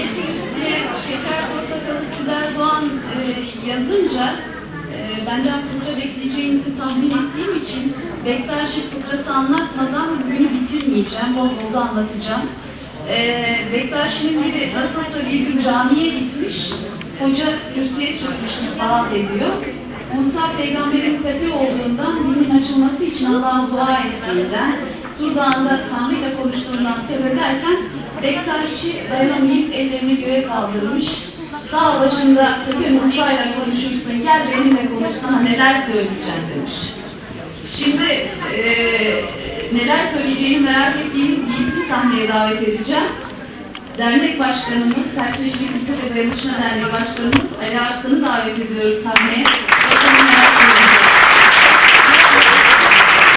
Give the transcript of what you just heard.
Milleti yüzüne Şeker Portakalı Sibel Doğan e, yazınca e, benden fıkra bekleyeceğinizi tahmin ettiğim için Bektaşi fıkrası anlatmadan bugünü bitirmeyeceğim. Bol bol da anlatacağım. E, Bektaşi'nin biri nasılsa bir gün camiye gitmiş. Hoca kürsüye çıkmış, vaat ediyor. Musa peygamberin tepe olduğundan, bunun açılması için Allah'a dua ettiğinden, Tur Dağı'nda Tanrı ile konuştuğundan söz ederken Bektaşi dayanamayıp ellerini göğe kaldırmış. Dağ başında tabii Musa ile konuşursun, gel benimle konuşsana neler söyleyeceğim demiş. Şimdi eee, neler söyleyeceğini merak ettiğiniz bir sahneye davet edeceğim. Dernek Başkanımız, Sertleşme Kültür ve Dayanışma Derneği Başkanımız Ali Arslan'ı davet ediyoruz sahneye.